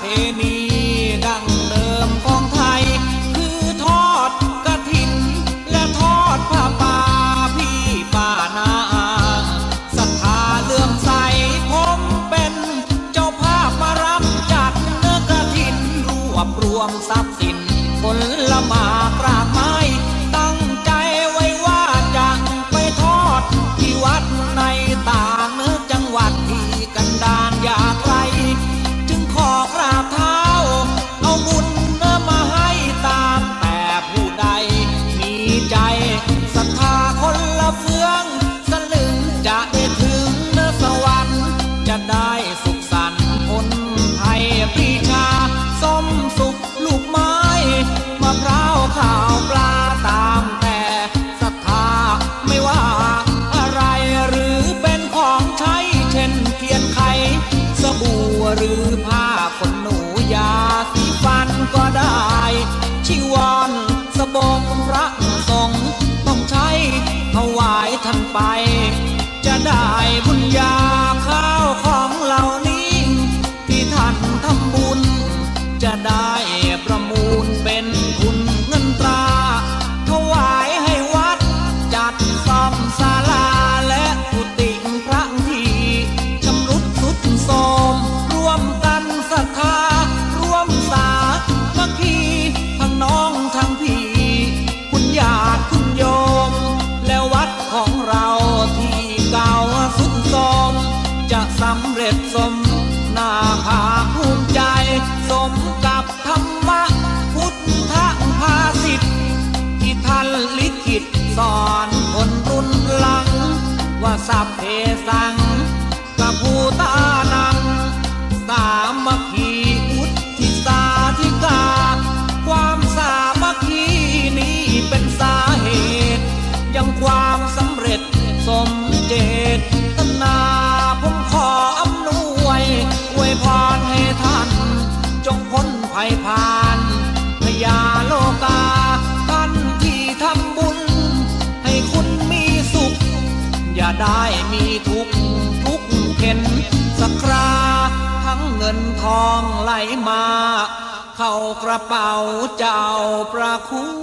เพณีดั้งเดิมของไทย คือทอดกระถิน และทอดผ้าป่าพี่ป่านาศรัทธาเลื่อมใสผมเป็นเจ้าภาพมารับจัดเนื้อกระถินรวบรวมทรัพย์สินผลละมากรากไม้ หรือผ้าขนหนูยาสีฟันก็ได้ ชีวรสบงพระสงต้องใช้ถวายท่านไป จะได้บุญญาำเร็จสมหน้าภาคภูมิใจ สมกับธรรมะ พุทธภาสิทธิ์ที่ท่านลิขิตสอนคนรุ่นหลัง ว่าสัพเพสังกับภูตานัง สามัคคีอุทิสาธิกา ความสามัคคีนี้เป็นสาเหตุ ยังความสำเร็จสม ได้มีทุกทุกเข็นสักคราทั้งเงินทองไหลมา เข้ากระเป๋าเจ้าประคุณ